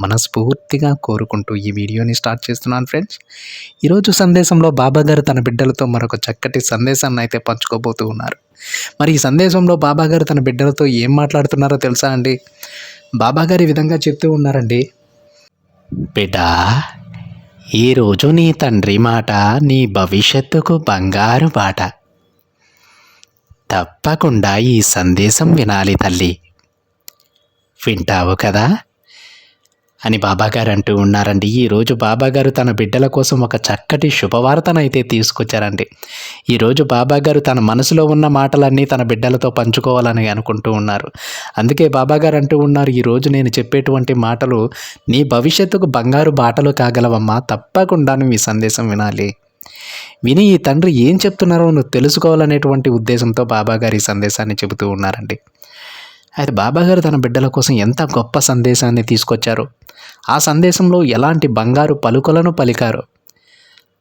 మనస్ఫూర్తిగా కోరుకుంటూ ఈ వీడియోని స్టార్ట్ చేస్తున్నాను ఫ్రెండ్స్. ఈరోజు సందేశంలో బాబా గారు తన బిడ్డలతో మరొక చక్కటి సందేశాన్ని అయితే పంచుకోబోతూ ఉన్నారు. మరి ఈ సందేశంలో బాబా గారు తన బిడ్డలతో ఏం మాట్లాడుతున్నారో తెలుసా అండి? బాబా గారు ఈ విధంగా చెప్తూ ఉన్నారండి. బిడ్డా ఈరోజు నీ తండ్రి మాట నీ భవిష్యత్తుకు బంగారు బాట. తప్పకుండా ఈ సందేశం వినాలి తల్లి. వింటావు కదా? అని బాబాగారు అంటూ ఉన్నారండి ఈరోజు బాబాగారు తన బిడ్డల కోసం ఒక చక్కటి శుభవార్తనైతే తీసుకొచ్చారండి. ఈరోజు బాబాగారు తన మనసులో ఉన్న మాటలన్నీ తన బిడ్డలతో పంచుకోవాలని అనుకుంటూ ఉన్నారు. అందుకే బాబాగారు అంటూ ఉన్నారు ఈరోజు నేను చెప్పేటువంటి మాటలు నీ భవిష్యత్తుకు బంగారు బాటలు కాగలవమ్మా. తప్పకుండా నువ్వు ఈ సందేశం వినాలి. విని ఈ తండ్రి ఏం చెప్తున్నారో నువ్వు తెలుసుకోవాలనేటువంటి ఉద్దేశంతో బాబాగారు ఈ సందేశాన్ని చెబుతూ ఉన్నారండి. అయితే బాబాగారు తన బిడ్డల కోసం ఎంత గొప్ప సందేశాన్ని తీసుకొచ్చారు. ఆ సందేశంలో ఎలాంటి బంగారు పలుకులను పలికారు?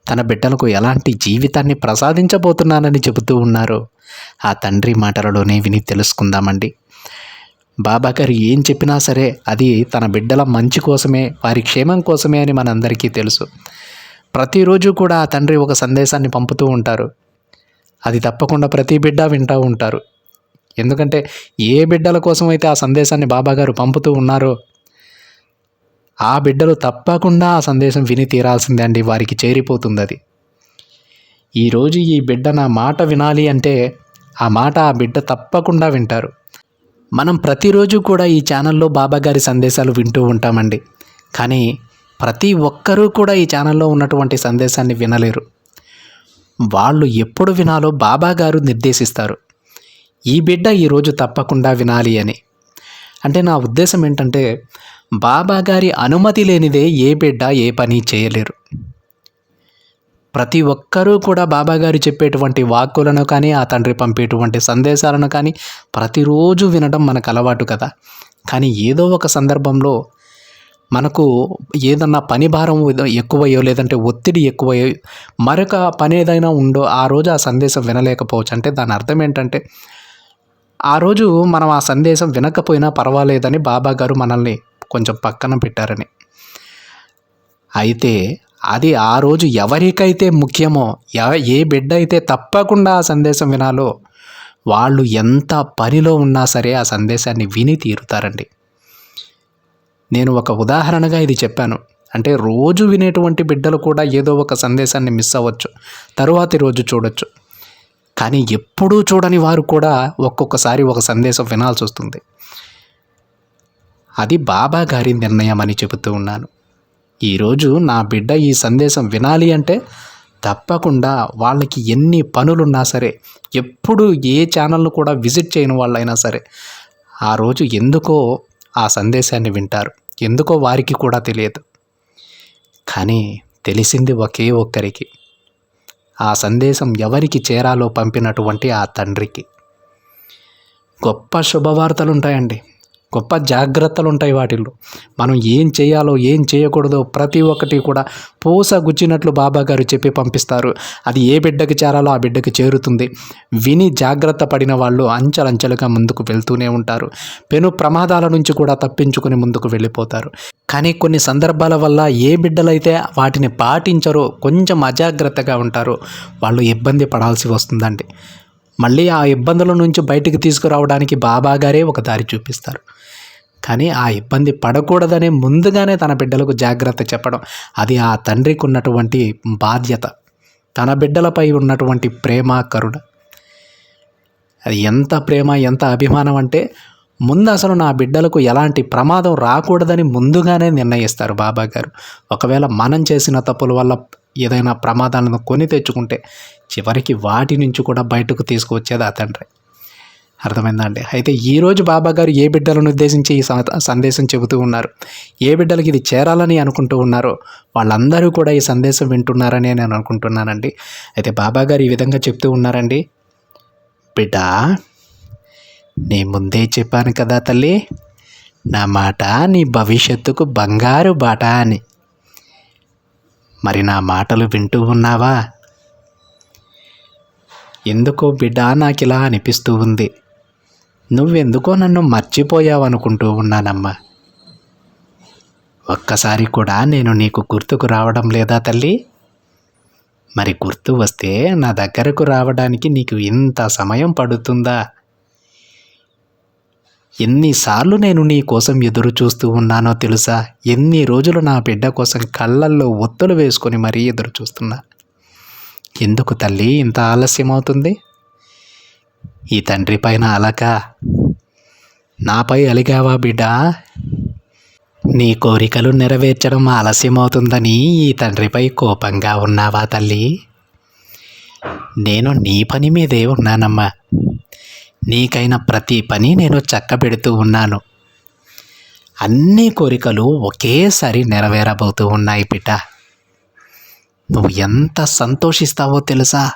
తన బిడ్డలకు ఎలాంటి జీవితాన్ని ప్రసాదించబోతున్నానని చెబుతూ ఉన్నారు. ఆ తండ్రి మాటలలోనే విని తెలుసుకుందామండి. బాబాగారు ఏం చెప్పినా సరే అది తన బిడ్డల మంచి కోసమే వారి క్షేమం కోసమే అని మనందరికీ తెలుసు. ప్రతిరోజు కూడా ఆ తండ్రి ఒక సందేశాన్ని పంపుతూ ఉంటారు. అది తప్పకుండా ప్రతి బిడ్డ వింటూ ఉంటారు. ఎందుకంటే ఏ బిడ్డల కోసం అయితే ఆ సందేశాన్ని బాబాగారు పంపుతూ ఉన్నారో ఆ బిడ్డలు తప్పకుండా ఆ సందేశం విని తీరాల్సిందే అండి వారికి చేరిపోతుంది అది. ఈరోజు ఈ బిడ్డ నా మాట వినాలి అంటే ఆ మాట ఆ బిడ్డ తప్పకుండా వింటారు. మనం ప్రతిరోజు కూడా ఈ ఛానల్లో బాబాగారి సందేశాలు వింటూ ఉంటామండి. కానీ ప్రతి ఒక్కరూ కూడా ఈ ఛానల్లో ఉన్నటువంటి సందేశాన్ని వినలేరు. వాళ్ళు ఎప్పుడు వినాలో బాబాగారు నిర్దేశిస్తారు. ఈ బిడ్డ ఈరోజు తప్పకుండా వినాలి అని. అంటే నా ఉద్దేశం ఏంటంటే బాబా గారి అనుమతి లేనిదే ఏ బిడ్డ ఏ పని చేయలేరు. ప్రతి ఒక్కరూ కూడా బాబాగారు చెప్పేటువంటి వాక్కులను కానీ ఆ తండ్రి పంపేటువంటి సందేశాలను కానీ ప్రతిరోజు వినడం మనకు అలవాటు కదా. కానీ ఏదో ఒక సందర్భంలో మనకు ఏదన్నా పని భారం ఎక్కువయ్యో లేదంటే ఒత్తిడి ఎక్కువయ్యో మరొక పని ఏదైనా ఉండో ఆ రోజు ఆ సందేశం వినలేకపోవచ్చు. అంటే దాని అర్థం ఏంటంటే ఆ రోజు మనం ఆ సందేశం వినకపోయినా పర్వాలేదని బాబా గారు మనల్ని కొంచెం పక్కన పెట్టారని. అయితే అది ఆ రోజు ఎవరికైతే ముఖ్యమో ఏ బిడ్డ అయితే తప్పకుండా ఆ సందేశం వినాలో వాళ్ళు ఎంత పనిలో ఉన్నా సరే ఆ సందేశాన్ని విని తీరుతారండి. నేను ఒక ఉదాహరణగా ఇది చెప్పాను. అంటే రోజు వినేటువంటి బిడ్డలు కూడా ఏదో ఒక సందేశాన్ని మిస్ అవ్వచ్చు తరువాతి రోజు చూడొచ్చు. కానీ ఎప్పుడూ చూడని వారు కూడా ఒక్కొక్కసారి ఒక సందేశం వినాల్సి వస్తుంది. అది బాబా గారి నిర్ణయం అని చెబుతూ ఉన్నాను. ఈరోజు నా బిడ్డ ఈ సందేశం వినాలి అంటే తప్పకుండా వాళ్ళకి ఎన్ని పనులున్నా సరే ఎప్పుడు ఏ ఛానల్ను కూడా విజిట్ చేయని వాళ్ళైనా సరే ఆ రోజు ఎందుకో ఆ సందేశాన్ని వింటారు. ఎందుకో వారికి కూడా తెలియదు. కానీ తెలిసింది ఒకే ఒక్కరికి. ఆ సందేశం ఎవరికి చేరాలో పంపినటువంటి ఆ తండ్రికి. గొప్ప శుభవార్తలు ఉంటాయండి గొప్ప జాగ్రత్తలు ఉంటాయి వాటిల్లో. మనం ఏం చేయాలో ఏం చేయకూడదో ప్రతి ఒక్కటి కూడా పూస గుచ్చినట్లు బాబా గారు చెప్పి పంపిస్తారు. అది ఏ బిడ్డకి చేరాలో ఆ బిడ్డకి చేరుతుంది. విని జాగ్రత్త పడిన వాళ్ళు అంచెలంచెలుగా ముందుకు వెళ్తూనే ఉంటారు. పెను ప్రమాదాల నుంచి కూడా తప్పించుకుని ముందుకు వెళ్ళిపోతారు. కానీ కొన్ని సందర్భాల వల్ల ఏ బిడ్డలైతే వాటిని పాటించరో కొంచెం అజాగ్రత్తగా ఉంటారో వాళ్ళు ఇబ్బంది పడాల్సి వస్తుందండి. మళ్ళీ ఆ ఇబ్బందుల నుంచి బయటికి తీసుకురావడానికి బాబాగారే ఒక దారి చూపిస్తారు. కానీ ఆ ఇబ్బంది పడకూడదనే ముందుగానే తన బిడ్డలకు జాగ్రత్త చెప్పడం అది ఆ తండ్రికి ఉన్నటువంటి బాధ్యత. తన బిడ్డలపై ఉన్నటువంటి ప్రేమ కరుణ. అది ఎంత ప్రేమ ఎంత అభిమానం అంటే ముందు అసలు నా బిడ్డలకు ఎలాంటి ప్రమాదం రాకూడదని ముందుగానే నిర్ణయిస్తారు బాబా గారు. ఒకవేళ మనం చేసిన తప్పుల వల్ల ఏదైనా ప్రమాదాలను కొని తెచ్చుకుంటే చివరికి వాటి నుంచి కూడా బయటకు తీసుకువచ్చేది ఆ తండ్రి. అర్థమైందా అండి అయితే ఈరోజు బాబా గారు ఏ బిడ్డలను ఉద్దేశించి ఈ సందేశం చెబుతూ ఉన్నారు? ఏ బిడ్డలకి ఇది చేరాలని అనుకుంటూ ఉన్నారో వాళ్ళందరూ కూడా ఈ సందేశం వింటున్నారని నేను అనుకుంటున్నానండి. అయితే బాబా గారు ఈ విధంగా చెప్తూ ఉన్నారండి. బిడ్డ నీ ముందే చెప్పాను కదా తల్లి. నా మాట నీ భవిష్యత్తుకు బంగారు బాట అని. మరి నా మాటలు వింటూ ఉన్నావా? ఎందుకో బిడ్డ నాకు ఇలా అనిపిస్తూ ఉంది. నువ్వెందుకో నన్ను మర్చిపోయావనుకుంటూ ఉన్నానమ్మా. ఒక్కసారి కూడా నేను నీకు గుర్తుకు రావడం లేదా తల్లి? మరి గుర్తు వస్తే నా దగ్గరకు రావడానికి నీకు ఇంత సమయం పడుతుందా? ఎన్నిసార్లు నేను నీ కోసం ఎదురు చూస్తూ ఉన్నానో తెలుసా? ఎన్ని రోజులు నా బిడ్డ కోసం కళ్ళల్లో ఒత్తులు వేసుకొని మరీ ఎదురు చూస్తున్నా? ఎందుకు తల్లి ఇంత ఆలస్యం అవుతుంది ఈ తండ్రి పైన అలక. నాపై అలిగావా బిడ్డ? నీ కోరికలు నెరవేర్చడం ఆలస్యం అవుతుందని ఈ తండ్రిపై కోపంగా ఉన్నావా తల్లి? నేను నీ పని మీదే ఉన్నానమ్మా. నీకైన ప్రతి పని నేను చక్కబెడుతూ ఉన్నాను. అన్ని కోరికలు ఒకేసారి నెరవేరబోతూ ఉన్నాయి బిడ్డ నువ్వు ఎంత సంతోషిస్తావో తెలుసా?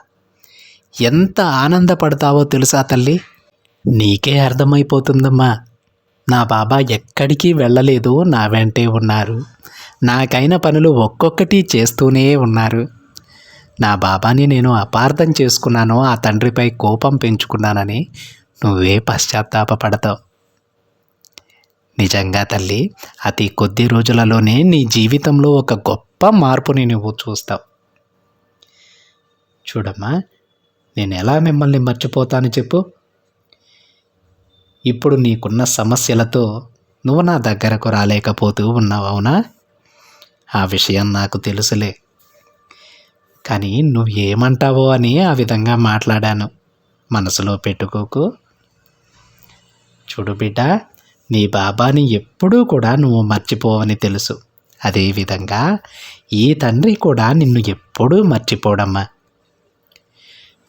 ఎంత ఆనందపడతావో తెలుసా తల్లి? నీకే అర్థమైపోతుందమ్మా. నా బాబా ఎక్కడికి వెళ్ళలేదు నా వెంటే ఉన్నారు. నాకైన పనులు ఒక్కొక్కటి చేస్తూనే ఉన్నారు. నా బాబాని నేను అపార్థం చేసుకున్నాను ఆ తండ్రిపై కోపం పెంచుకున్నానని నువ్వే పశ్చాత్తాపపడతావు. నిజంగా తల్లి అతి కొద్ది రోజులలోనే నీ జీవితంలో ఒక గొప్ప మార్పుని నువ్వు చూస్తావు. చూడమ్మా నేను ఎలా మిమ్మల్ని మర్చిపోతాను చెప్పు. ఇప్పుడు నీకున్న సమస్యలతో నువ్వు నా దగ్గరకు రాలేకపోతూ ఉన్నావు అవునా? ఆ విషయం నాకు తెలుసులే. కానీ నువ్వు ఏమంటావో అని ఆ విధంగా మాట్లాడాను. మనసులో పెట్టుకోకు. చూడు బిడ్డ నీ బాబాని ఎప్పుడూ కూడా నువ్వు మర్చిపోవని తెలుసు. అదేవిధంగా ఈ తండ్రి కూడా నిన్ను ఎప్పుడూ మర్చిపోడమ్మా.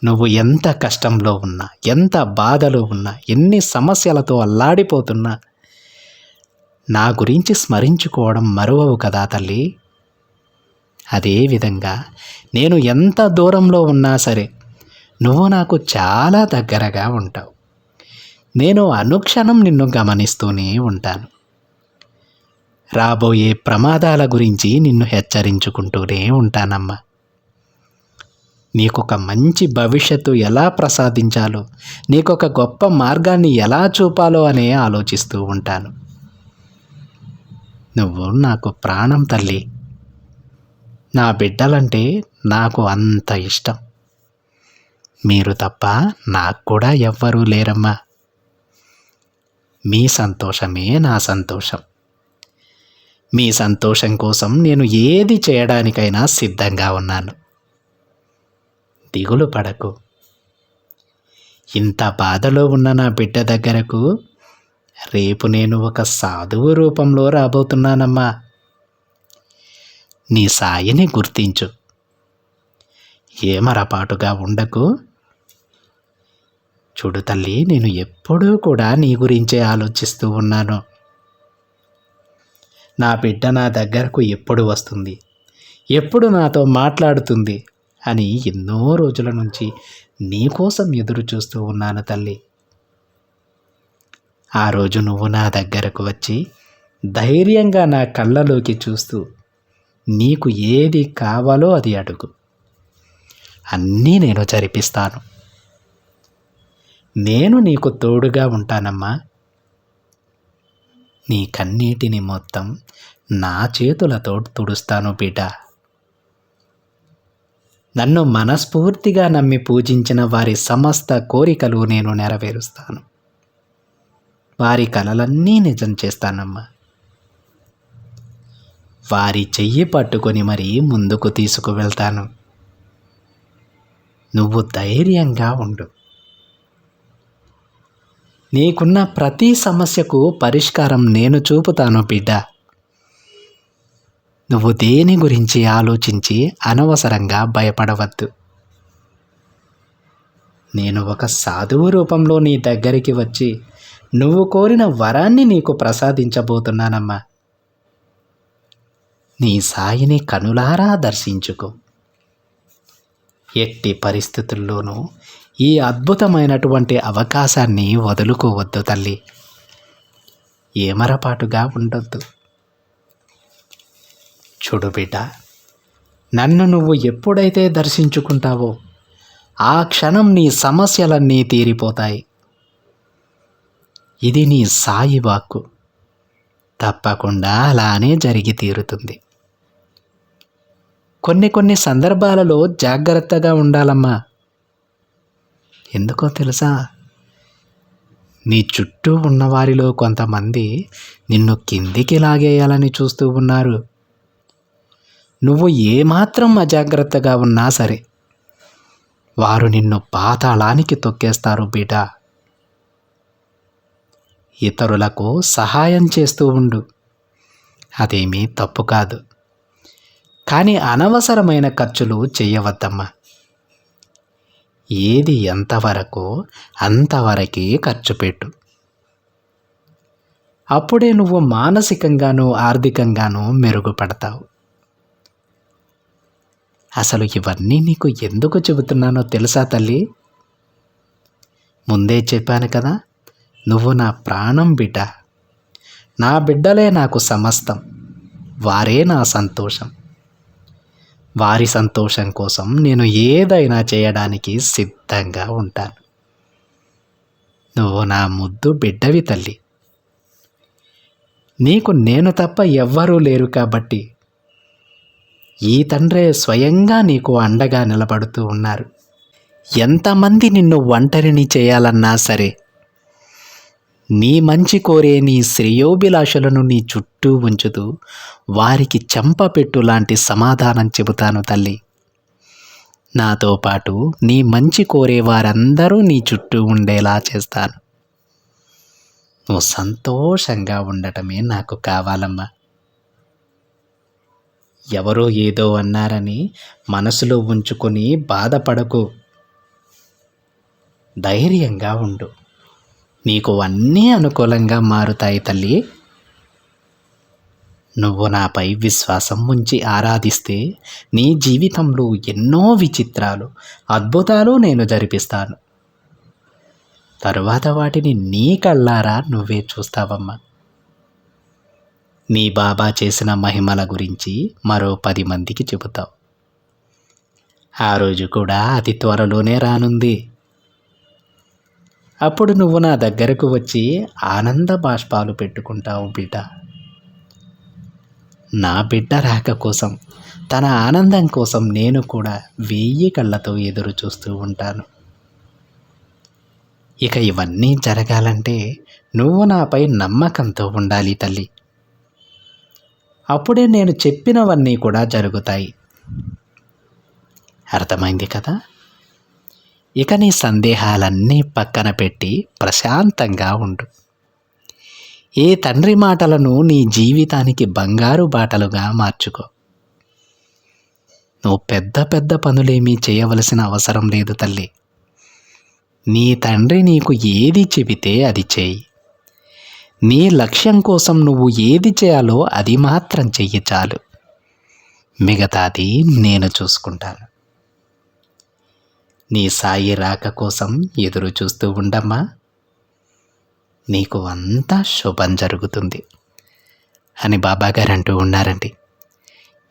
నువ్వు ఎంత కష్టంలో ఉన్నా ఎంత బాధలో ఉన్నా ఎన్ని సమస్యలతో అల్లాడిపోతున్నా నా గురించి స్మరించుకోవడం మరువవు కదా తల్లి. అదేవిధంగా నేను ఎంత దూరంలో ఉన్నా సరే నువ్వు నాకు చాలా దగ్గరగా ఉంటావు. నేను అనుక్షణం నిన్ను గమనిస్తూనే ఉంటాను. రాబోయే ప్రమాదాల గురించి నిన్ను హెచ్చరించుకుంటూనే ఉంటానమ్మా. నీకొక మంచి భవిష్యత్తు ఎలా ప్రసాదించాలో నీకొక గొప్ప మార్గాన్ని ఎలా చూపాలో అనే ఆలోచిస్తూ ఉంటాను. నువ్వు నాకు ప్రాణం తల్లి. నా బిడ్డలంటే నాకు అంత ఇష్టం. మీరు తప్ప నాకు కూడా ఎవ్వరూ లేరమ్మా. మీ సంతోషమే నా సంతోషం. మీ సంతోషం కోసం నేను ఏది చేయడానికైనా సిద్ధంగా ఉన్నాను. దిగులు పడకు. ఇంత బాధలో ఉన్న నా బిడ్డ దగ్గరకు రేపు నేను ఒక సాధువు రూపంలో రాబోతున్నానమ్మా. నీ సాయిని గుర్తించు. ఏమరపాటుగా ఉండకు? చూడు తల్లి నేను ఎప్పుడూ కూడా నీ గురించే ఆలోచిస్తూ ఉన్నాను. నా బిడ్డ నా దగ్గరకు ఎప్పుడు వస్తుంది? ఎప్పుడు నాతో మాట్లాడుతుంది? అని ఎన్నో రోజుల నుంచి నీకోసం ఎదురు చూస్తూ ఉన్నాను తల్లి. ఆ రోజు నువ్వు నా దగ్గరకు వచ్చి ధైర్యంగా నా కళ్ళలోకి చూస్తూ నీకు ఏది కావాలో అది అడుగు. అన్నీ నేను జరిపిస్తాను. నేను నీకు తోడుగా ఉంటానమ్మా. నీ కన్నీటిని మొత్తం నా చేతులతో తుడుస్తాను బిడ్డ. నన్ను మనస్ఫూర్తిగా నమ్మి పూజించిన వారి సమస్త కోరికలు నేను నెరవేరుస్తాను. వారి కలలన్నీ నిజం చేస్తానమ్మా. వారి చెయ్యి పట్టుకొని మరీ ముందుకు తీసుకువెళ్తాను నువ్వు ధైర్యంగా ఉండు. నీకున్న ప్రతి సమస్యకు పరిష్కారం నేను చూపుతాను బిడ్డ. నువ్వు దేని గురించి ఆలోచించి అనవసరంగా భయపడవద్దు. నేను ఒక సాధువు రూపంలో నీ దగ్గరికి వచ్చి నువ్వు కోరిన వరాన్ని నీకు ప్రసాదించబోతున్నానమ్మా. నీ సాయిని కనులారా దర్శించుకో. ఎట్టి పరిస్థితుల్లోనూ ఈ అద్భుతమైనటువంటి అవకాశాన్ని వదులుకోవద్దు తల్లి. ఏమరపాటుగా ఉండొద్దు. చూడు బిడ్డ నన్ను నువ్వు ఎప్పుడైతే దర్శించుకుంటావో ఆ క్షణం నీ సమస్యలన్నీ తీరిపోతాయి. ఇది నీ సాయి వాక్కు. తప్పకుండా అలానే జరిగి తీరుతుంది. కొన్ని కొన్ని సందర్భాలలో జాగ్రత్తగా ఉండాలమ్మా. ఎందుకో తెలుసా? నీ చుట్టూ ఉన్నవారిలో కొంతమంది నిన్ను కిందికి లాగేయాలని చూస్తూ ఉన్నారు. నువ్వు ఏమాత్రం అజాగ్రత్తగా ఉన్నా సరే వారు నిన్ను పాతాళానికి తొక్కేస్తారు బిడ్డ ఇతరులకు సహాయం చేస్తూ ఉండు. అదేమీ తప్పు కాదు. కానీ అనవసరమైన ఖర్చులు చేయవద్దమ్మా. ఏది ఎంతవరకు అంతవరకే ఖర్చు పెట్టు. అప్పుడే నువ్వు మానసికంగాను ఆర్థికంగాను మెరుగుపడతావు. అసలు ఇవన్నీ నీకు ఎందుకు చెబుతున్నానో తెలుసా తల్లి? ముందే చెప్పాను కదా నువ్వు నా ప్రాణం బిడ్డ. నా బిడ్డలే నాకు సమస్తం. వారే నా సంతోషం. వారి సంతోషం కోసం నేను ఏదైనా చేయడానికి సిద్ధంగా ఉంటాను. నువ్వు నా ముద్దు బిడ్డవి తల్లి. నీకు నేను తప్ప ఎవ్వరూ లేరు కాబట్టి ఈ తండ్రే స్వయంగా నీకు అండగా నిలబడుతూ ఉన్నారు. ఎంతమంది నిన్ను ఒంటరిని చేయాలన్నా సరే నీ మంచి కోరే నీ శ్రేయోభిలాషలను నీ చుట్టూ ఉంచుతూ వారికి చెంపపెట్టు లాంటి సమాధానం చెబుతాను తల్లి. నాతో పాటు నీ మంచి కోరే వారందరూ నీ చుట్టూ ఉండేలా చేస్తాను. నువ్వు సంతోషంగా ఉండటమే నాకు కావాలమ్మా. ఎవరో ఏదో అన్నారని మనసులో ఉంచుకొని బాధపడకు. ధైర్యంగా ఉండు. నీకు అన్నీ అనుకూలంగా మారుతాయి తల్లి. నువ్వు నాపై విశ్వాసం ఉంచి ఆరాధిస్తే నీ జీవితంలో ఎన్నో విచిత్రాలు అద్భుతాలు నేను జరిపిస్తాను. తరువాత వాటిని నీ కళ్ళారా నువ్వే చూస్తావమ్మా. నీ బాబా చేసిన మహిమల గురించి మరో పది మందికి చెబుతావు. ఆ రోజు కూడా అతి త్వరలోనే రానుంది. అప్పుడు నువ్వు నా దగ్గరకు వచ్చి ఆనంద బాష్పాలు పెట్టుకుంటావు బిడ్డ. నా బిడ్డ రాక కోసం తన ఆనందం కోసం నేను కూడా వెయ్యి కళ్ళతో ఎదురు చూస్తూ ఉంటాను. ఇక ఇవన్నీ జరగాలంటే నువ్వు నాపై నమ్మకంతో ఉండాలి తల్లి. అప్పుడే నేను చెప్పినవన్నీ కూడా జరుగుతాయి. అర్థమైంది కదా? ఇక నీ సందేహాలన్నీ పక్కన పెట్టి ప్రశాంతంగా ఉండు. ఏ తండ్రి మాటలను నీ జీవితానికి బంగారు బాటలుగా మార్చుకో. నువ్వు పెద్ద పెద్ద పనులేమీ చేయవలసిన అవసరం లేదు తల్లి. నీ తండ్రి నీకు ఏది చెబితే అది చేయి. నీ లక్ష్యం కోసం నువ్వు ఏది చేయాలో అది మాత్రం చెయ్యి చాలు. మిగతాది నేను చూసుకుంటాను. నీ సాయి రాక కోసం ఎదురు చూస్తూ ఉండమ్మా. నీకు అంతా శుభం జరుగుతుంది. అని బాబాగారు అంటూ ఉన్నారండి.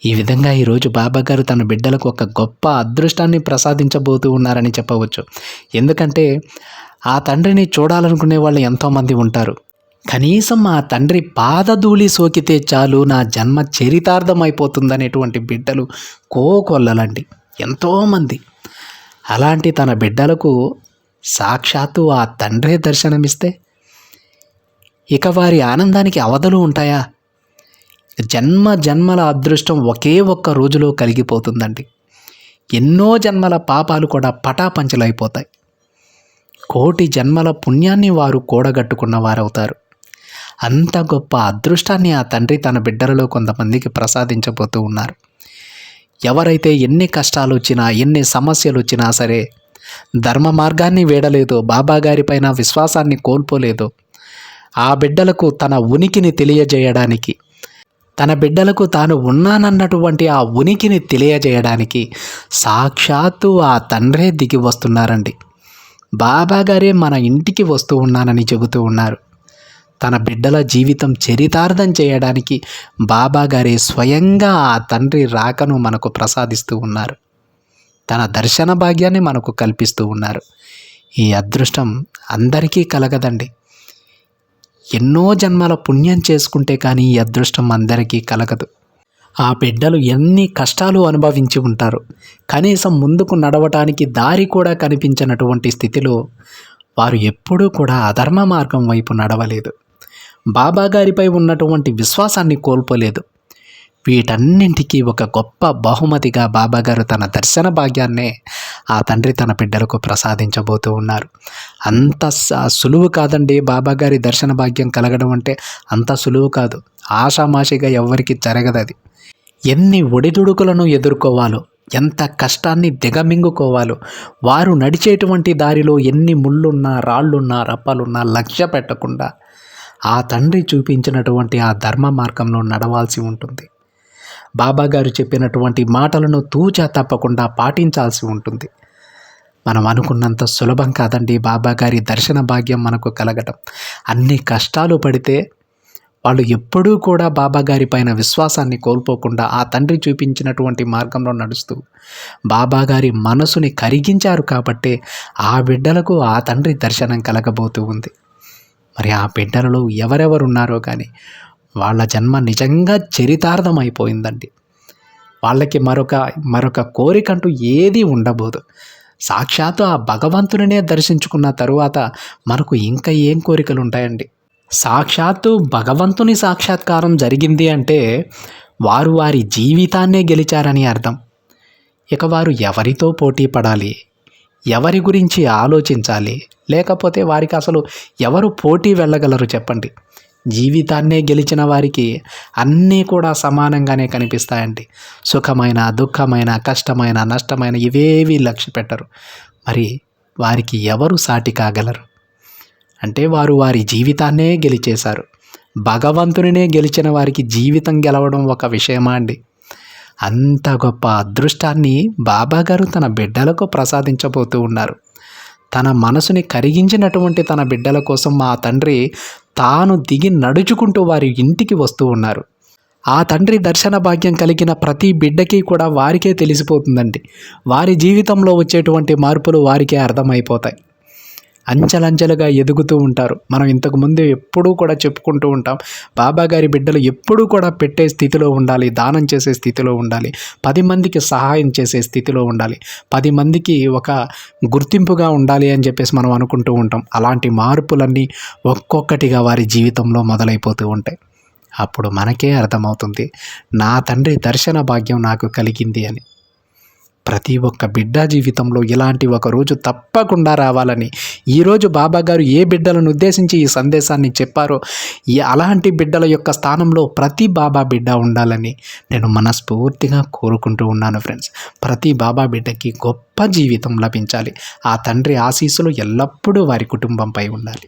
ఈ విధంగా ఈరోజు బాబాగారు తన బిడ్డలకు ఒక గొప్ప అదృష్టాన్ని ప్రసాదించబోతూ ఉన్నారని చెప్పవచ్చు. ఎందుకంటే ఆ తండ్రిని చూడాలనుకునే వాళ్ళు ఎంతోమంది ఉంటారు. కనీసం ఆ తండ్రి పాదధూళి సోకితే చాలు నా జన్మ చరితార్థమైపోతుందనేటువంటి బిడ్డలు కోకొల్లలండి. ఎంతోమంది. అలాంటి తన బిడ్డలకు సాక్షాత్తు ఆ తండ్రే దర్శనమిస్తే ఇక వారి ఆనందానికి అవధులు ఉంటాయా? జన్మ జన్మల అదృష్టం ఒకే ఒక్క రోజులో కలిగిపోతుందండి. ఎన్నో జన్మల పాపాలు కూడా పటాపంచలైపోతాయి. కోటి జన్మల పుణ్యాన్ని వారు కూడగట్టుకున్న వారవుతారు. అంత గొప్ప అదృష్టాన్ని ఆ తండ్రి తన బిడ్డలలో కొంతమందికి ప్రసాదించబోతూ ఉన్నారు. ఎవరైతే ఎన్ని కష్టాలు వచ్చినా ఎన్ని సమస్యలు వచ్చినా సరే ధర్మ మార్గాన్ని వీడలేదు బాబాగారిపైన విశ్వాసాన్ని కోల్పోలేదు. ఆ బిడ్డలకు తన ఉనికిని తెలియజేయడానికి తన బిడ్డలకు తాను ఉన్నానన్నటువంటి ఆ ఉనికిని తెలియజేయడానికి సాక్షాత్తు ఆ తండ్రే దిగి వస్తున్నారండి. బాబాగారే మన ఇంటికి వస్తూ ఉన్నానని చెబుతూ ఉన్నారు. తన బిడ్డల జీవితం చరితార్థం చేయడానికి బాబాగారే స్వయంగా ఆ తండ్రి రాకను మనకు ప్రసాదిస్తూ ఉన్నారు. తన దర్శన భాగ్యాన్ని మనకు కల్పిస్తూ ఉన్నారు. ఈ అదృష్టం అందరికీ కలగదండి. ఎన్నో జన్మల పుణ్యం చేసుకుంటే కానీ ఈ అదృష్టం అందరికీ కలగదు. ఆ బిడ్డలు ఎన్ని కష్టాలు అనుభవించి ఉంటారు. కనీసం ముందుకు నడవటానికి దారి కూడా కనిపించినటువంటి స్థితిలో వారు ఎప్పుడూ కూడా అధర్మ మార్గం వైపు నడవలేదు. బాబాగారిపై ఉన్నటువంటి విశ్వాసాన్ని కోల్పోలేదు. వీటన్నింటికీ ఒక గొప్ప బహుమతిగా బాబాగారు తన దర్శన భాగ్యాన్నే ఆ తండ్రి తన బిడ్డలకు ప్రసాదించబోతూ ఉన్నారు. అంత స- సులువు కాదండి బాబాగారి దర్శన భాగ్యం కలగడం అంటే అంత సులువు కాదు. ఆషామాషిగా ఎవ్వరికి జరగదది. ఎన్ని ఒడిదుడుకులను ఎదుర్కోవాలో ఎంత కష్టాన్ని దిగమింగుకోవాలో వారు నడిచేటువంటి దారిలో ఎన్ని ముళ్ళున్నా రాళ్ళున్నా రప్పలున్నా లక్ష్య పెట్టకుండా ఆ తండ్రి చూపించినటువంటి ఆ ధర్మ మార్గంలో నడవాల్సి ఉంటుంది. బాబా గారు చెప్పినటువంటి మాటలను తూచా తప్పకుండా పాటించాల్సి ఉంటుంది. మనం అనుకున్నంత సులభం కాదండి బాబా గారి దర్శన భాగ్యం మనకు కలగటం. అన్ని కష్టాలు పడితే వాళ్ళు ఎప్పుడూ కూడా బాబా గారి పైన విశ్వాసాన్ని కోల్పోకుండా ఆ తండ్రి చూపించినటువంటి మార్గంలో నడుస్తూ బాబా గారి మనసుని కరిగించారు కాబట్టే ఆ బిడ్డలకు ఆ తండ్రి దర్శనం కలగబోతూ ఉంది. మరి ఆ బిడ్డలలో ఎవరెవరు ఉన్నారో కానీ వాళ్ళ జన్మ నిజంగా చరితార్థం అయిపోయిందండి వాళ్ళకి మరొక మరొక కోరికంటూ ఏది ఉండబోదు. సాక్షాత్తు ఆ భగవంతునినే దర్శించుకున్న తరువాత మనకు ఇంకా ఏం కోరికలు ఉంటాయండి సాక్షాత్తు భగవంతుని సాక్షాత్కారం జరిగింది అంటే వారు వారి జీవితాన్నే గెలిచారని అర్థం. ఇక వారు ఎవరితో పోటీ పడాలి? ఎవరి గురించి ఆలోచించాలి? లేకపోతే వారికి అసలు ఎవరు పోటీ వెళ్ళగలరు చెప్పండి. జీవితాన్నే గెలిచిన వారికి అన్నీ కూడా సమానంగానే కనిపిస్తాయండి. సుఖమైన దుఃఖమైన కష్టమైన నష్టమైన ఇవేవి లక్ష్య పెట్టరు. మరి వారికి ఎవరు సాటి కాగలరు? అంటే వారు వారి జీవితాన్నే గెలిచేశారు. భగవంతునినే గెలిచిన వారికి జీవితం గెలవడం ఒక విషయమా అండి? అంత గొప్ప అదృష్టాన్ని బాబాగారు తన బిడ్డలకు ప్రసాదించబోతూ ఉన్నారు. తన మనసుని కరిగించినటువంటి తన బిడ్డల కోసం మా తండ్రి తాను దిగి నడుచుకుంటూ వారి ఇంటికి వస్తూ ఉన్నారు. ఆ తండ్రి దర్శన భాగ్యం కలిగిన ప్రతి బిడ్డకి కూడా వారికే తెలిసిపోతుందండి. వారి జీవితంలో వచ్చేటువంటి మార్పులు వారికే అర్థమైపోతాయి. అంచెలంచెలుగా ఎదుగుతూ ఉంటారు. మనం ఇంతకు ముందు ఎప్పుడూ కూడా చెప్పుకుంటూ ఉంటాం. బాబా గారి బిడ్డలు ఎప్పుడూ కూడా పెట్టే స్థితిలో ఉండాలి దానం చేసే స్థితిలో ఉండాలి పది మందికి సహాయం చేసే స్థితిలో ఉండాలి పది మందికి ఒక గుర్తింపుగా ఉండాలి అని చెప్పేసి మనం అనుకుంటూ ఉంటాం. అలాంటి మార్పులన్నీ ఒక్కొక్కటిగా వారి జీవితంలో మొదలైపోతూ ఉంటాయి. అప్పుడు మనకే అర్థమవుతుంది నా తండ్రి దర్శన భాగ్యం నాకు కలిగింది అని. ప్రతి ఒక్క బిడ్డ జీవితంలో ఇలాంటి ఒక రోజు తప్పకుండా రావాలని ఈరోజు బాబా గారు ఏ బిడ్డలను ఉద్దేశించి ఈ సందేశాన్ని చెప్పారో ఈ అలాంటి బిడ్డల యొక్క స్థానంలో ప్రతి బాబా బిడ్డ ఉండాలని నేను మనస్ఫూర్తిగా కోరుకుంటూ ఉన్నాను ఫ్రెండ్స్. ప్రతి బాబా బిడ్డకి గొప్ప జీవితం లభించాలి. ఆ తండ్రి ఆశీస్సులు ఎల్లప్పుడూ వారి కుటుంబంపై ఉండాలి.